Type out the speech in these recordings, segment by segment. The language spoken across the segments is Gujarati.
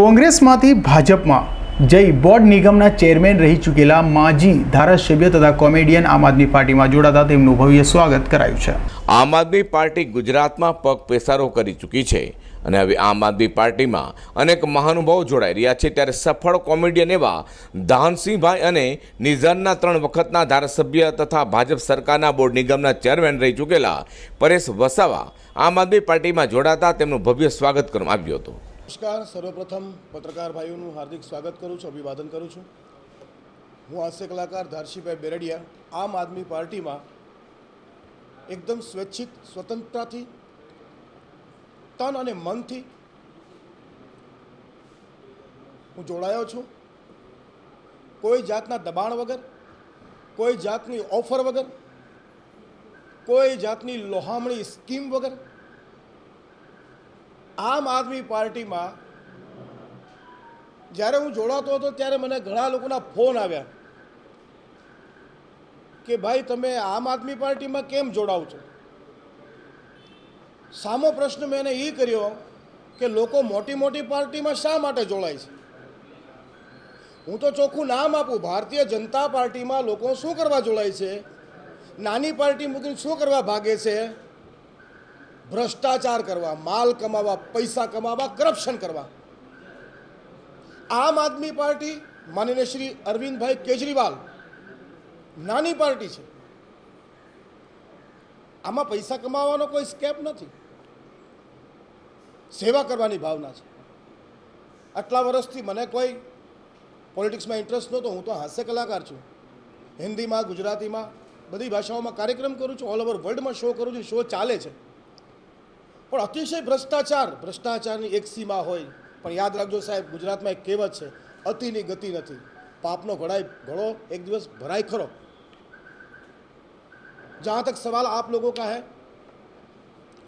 કોંગ્રેસમાંથી ભાજપમાં જઈ બોર્ડ નિગમના ચેરમેન રહી ચૂકેલા માજી ધારાસભ્ય તથા કોમેડિયન આમ આદમી પાર્ટીમાં જોડાતા તેમનું ભવ્ય સ્વાગત કરાયું છે. આમ આદમી પાર્ટી ગુજરાતમાં પગ પેસારો કરી ચૂકી છે અને હવે આમ આદમી પાર્ટીમાં અનેક મહાનુભાવો જોડાઈ રહ્યા છે. ત્યારે સફળ કોમેડિયન એવા દાનસિંહભાઈ અને નિઝરના ત્રણ વખતના ધારાસભ્ય તથા ભાજપ સરકારના બોર્ડ નિગમના ચેરમેન રહી ચૂકેલા પરેશ વસાવા આમ આદમી પાર્ટીમાં જોડાતા તેમનું ભવ્ય સ્વાગત કરવામાં આવ્યું હતું. નમસ્કાર. સર્વપ્રથમ પત્રકાર ભાઈઓનું હાર્દિક સ્વાગત કરું છું, અભિવાદન કરું છું. હું હાસ્ય કલાકાર ધારશીભાઈ બેરડિયા આમ આદમી પાર્ટીમાં એકદમ સ્વૈચ્છિક, સ્વતંત્રતાથી, તન અને મનથી હું જોડાયો છું. કોઈ જાતના દબાણ વગર, કોઈ જાતની ઓફર વગર, કોઈ જાતની લોહામણી સ્કીમ વગર આમ આદમી પાર્ટીમાં જ્યારે હું જોડાતો હતો ત્યારે મને ઘણા લોકોના ફોન આવ્યા કે ભાઈ, તમે આમ આદમી પાર્ટીમાં કેમ જોડાવ છો? સામો પ્રશ્ન મેં એને એ કર્યો કે લોકો મોટી મોટી પાર્ટીમાં શા માટે જોડાય છે? હું તો ચોખ્ખું નામ આપું. ભારતીય જનતા પાર્ટીમાં લોકો શું કરવા જોડાય છે? નાની પાર્ટી મૂકીને શું કરવા ભાગે છે? ભ્રષ્ટાચાર કરવા, માલ કમાવા, પૈસા કમાવા કરપ્શન કરવા. આમ આદમી પાર્ટી માનીને શ્રી અરવિંદભાઈ કેજરીવાલ નાની પાર્ટી છે. આમાં પૈસા કમાવાનો કોઈ સ્કેપ નથી. સેવા કરવાની ભાવના છે. આટલા વર્ષથી મને કોઈ પોલિટિક્સમાં ઇન્ટરેસ્ટ નહોતો, હું તો હાસ્ય કલાકાર છું. હિન્દીમાં, ગુજરાતીમાં બધી ભાષાઓમાં કાર્યક્રમ કરું છું, ઓલ ઓવર વર્લ્ડમાં શો કરું છું, શો ચાલે છે. પણ અતિશય ભ્રષ્ટાચાર ભ્રષ્ટાચારની એક સીમા હોય પણ યાદ રાખજો સાહેબ ગુજરાતમાં એક કહેવત છે અતિની ગતિ નથી પાપનો ઘડાય ઘડો એક દિવસ ભરાય ખરો जहाँ तक सवाल आप लोगों का है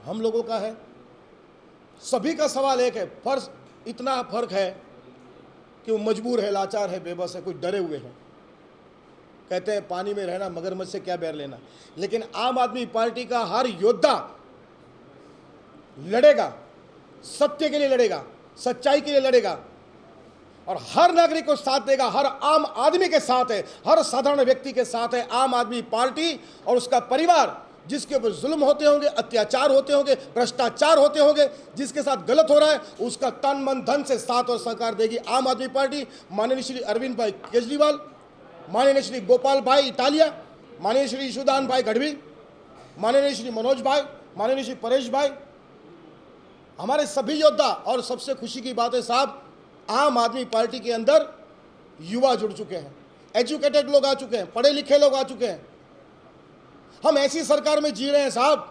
हम लोगों का है सभी का सवाल एक है फर्ज इतना फर्क है कि वो मजबूर है लाचार है बेबस है कुछ डरे हुए हैं कहते हैं पानी में रहना मगरमच्छ से क्या बैर लेना लेकिन आम आदमी पार्टी का हर योद्धा लड़ेगा, सत्य के लिए लड़ेगा, सच्चाई के लिए लड़ेगा। और हर नागरिक को साथ देगा, हर आम आदमी के साथ है, हर साधारण व्यक्ति के साथ है, आम आदमी पार्टी और उसका परिवार, जिसके ऊपर जुल्म होते होंगे, अत्याचार होते होंगे, भ्रष्टाचार होते होंगे, जिसके साथ गलत हो रहा है, उसका तन मन धन से साथ और सहकार देगी आम आदमी पार्टी। माननीय श्री अरविंद भाई केजरीवाल, माननीय श्री गोपाल भाई इटालिया, माननीय श्री यशुदान भाई गढ़वी, माननीय श्री मनोज भाई, माननीय श्री परेश भाई हमारे सभी योद्धा और सबसे खुशी की बात है साहब आम आदमी पार्टी के अंदर युवा जुड़ चुके हैं एजुकेटेड लोग आ चुके हैं पढ़े लिखे लोग आ चुके हैं हम ऐसी सरकार में जी रहे हैं साहब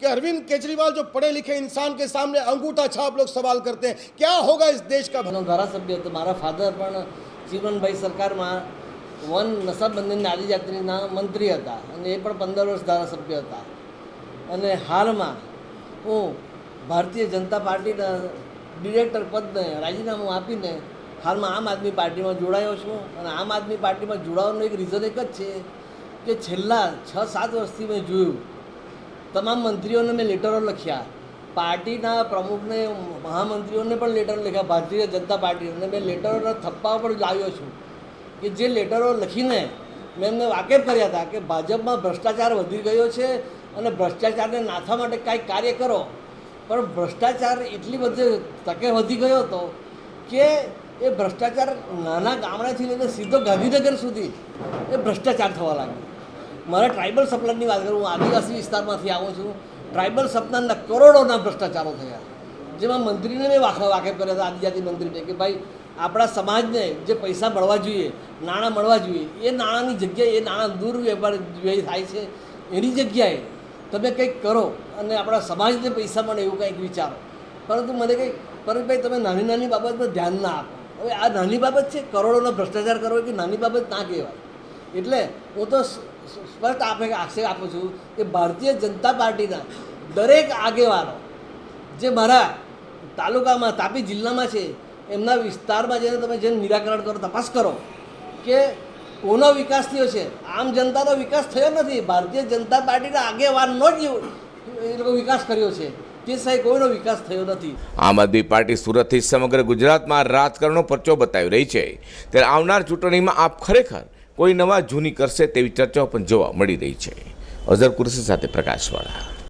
कि अरविंद केजरीवाल जो पढ़े लिखे इंसान के सामने अंगूठा छाप लोग सवाल करते हैं क्या होगा इस देश का નો ધારાસભ્ય હતો મારા ફાધર પણ જીવનભાઈ સરકારમાં વન નશાબંધીની આદિજાતિના મંત્રી હતા અને એ પણ પંદર વર્ષ ધારાસભ્ય હતા અને હાલમાં હું ભારતીય જનતા પાર્ટીના ડિરેક્ટર પદને રાજીનામું આપીને હાલમાં આમ આદમી પાર્ટીમાં જોડાયો છું અને આમ આદમી પાર્ટીમાં જોડાવાનું એક રીઝન એક જ છે કે છેલ્લા છ, સાત વર્ષથી મેં જોયું, તમામ મંત્રીઓને મેં લેટરો લખ્યા, પાર્ટીના પ્રમુખને, મહામંત્રીઓને પણ લેટર લખ્યા, ભારતીય જનતા પાર્ટીને મેં લેટરોના થપ્પા પણ લાવ્યો છું કે જે લેટરો લખીને મેં એમને વાકેફ કર્યા હતા કે ભાજપમાં ભ્રષ્ટાચાર વધી ગયો છે અને ભ્રષ્ટાચારને નાથવા માટે કાંઈક કાર્ય કરો. પણ ભ્રષ્ટાચાર એટલી બધી તકે વધી ગયો હતો કે એ ભ્રષ્ટાચાર નાના ગામડાથી લઈને સીધો ગાંધીનગર સુધી એ ભ્રષ્ટાચાર થવા લાગ્યો. મારે ટ્રાઇબલ સપ્લાયની વાત કરું, હું આદિવાસી વિસ્તારમાંથી આવું છું. ટ્રાઇબલ સપ્લાયના કરોડોના ભ્રષ્ટાચારો થયા. જેમાં મંત્રીને મેં વાખ વાકેફ કર્યા હતા, આદિજાતિ મંત્રીને કે ભાઈ, આપણા સમાજને જે પૈસા મળવા જોઈએ, નાણાં મળવા જોઈએ, એ નાણાંની જગ્યાએ, એ નાણાં દુર્વ્યવહાર વ્યય થાય છે, એની જગ્યાએ તમે કંઈક કરો અને આપણા સમાજને પૈસા મળે એવું કંઈક વિચારો. પરંતુ મને કંઈક, પરંતુ ભાઈ તમે નાની નાની બાબતમાં ધ્યાન ના આપો. હવે આ નાની બાબત છે, કરોડોનો ભ્રષ્ટાચાર કરવો કે નાની બાબત ના કહેવાય. એટલે હું તો સ્પષ્ટ આપે, આક્ષેપ આપું છું કે ભારતીય જનતા પાર્ટીના દરેક આગેવાનો જે મારા તાલુકામાં, તાપી જિલ્લામાં છે, એમના વિસ્તારમાં જઈને તમે જેને નિરાકરણ કરો, તપાસ કરો કે કોનો વિકાસ થયો છે? આમ જનતાનો વિકાસ થયો નથી. ભારતીય જનતા પાર્ટીના આગેવાનનો જ એ લોકો વિકાસ કર્યો છે. તે સાહેબ કોઈનો વિકાસ થયો નથી. આમ આદમી પાર્ટી સુરતથી સમગ્ર ગુજરાતમાં રાજકારણનો પરચો બતાવી રહી છે. ત્યારે આવનાર ચૂંટણીમાં આપ ખરેખર કોઈ નવા જૂની કરશે તેવી ચર્ચાઓ પણ જોવા મળી રહી છે. અઝર કુરશી સાથે પ્રકાશવાળા.